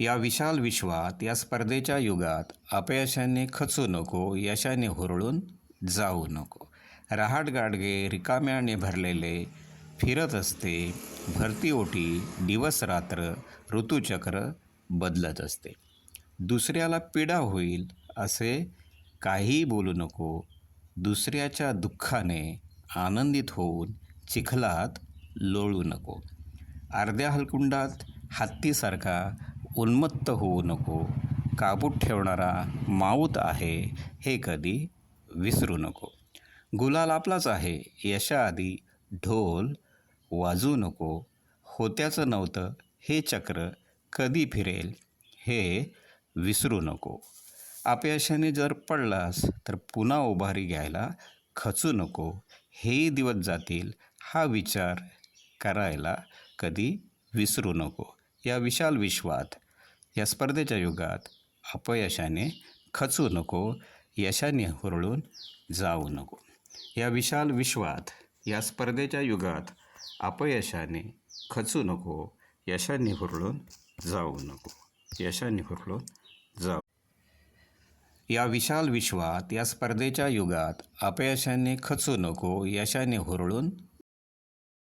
या विशाल विश्वात या स्पर्धेच्या युगात अपयशाने खचू नको यशाने हुरळून जाऊ नको. रहाट गाडगे रिकाम्याने भरलेले फिरत असते भरती ओटी दिवस रात्र ऋतुचक्र बदलत असते. दुसऱ्याला पीडा होईल असे काहीही बोलू नको दुसऱ्याच्या दुःखाने आनंदित होऊन चिखलात लोळू नको. अर्ध्या हलकुंडात हत्तीसारखा उन्मत्त होऊ नको काबूत ठेवणारा माऊत आहे हे कधी विसरू नको. गुलाल आपलाच आहे यशाआधी ढोल वाजू नको. होत्याचं नव्हतं हे चक्र कधी फिरेल हे विसरू नको. अपयशाने जर पडलास तर पुन्हा उभारी घ्यायला खचू नको. हेही दिवस जातील हा विचार करायला कधी विसरू नको. या विशाल विश्वात या स्पर्धेच्या युगात अपयशाने खचू नको यशाने हुरळून जाऊ नको. या विशाल विश्वात या स्पर्धेच्या युगात अपयशाने खचू नको यशाने हुरळून जाऊ नको यशाने हुरळून जाऊ या विशाल विश्वात या स्पर्धेच्या युगात अपयशाने खचू नको यशाने हुरळून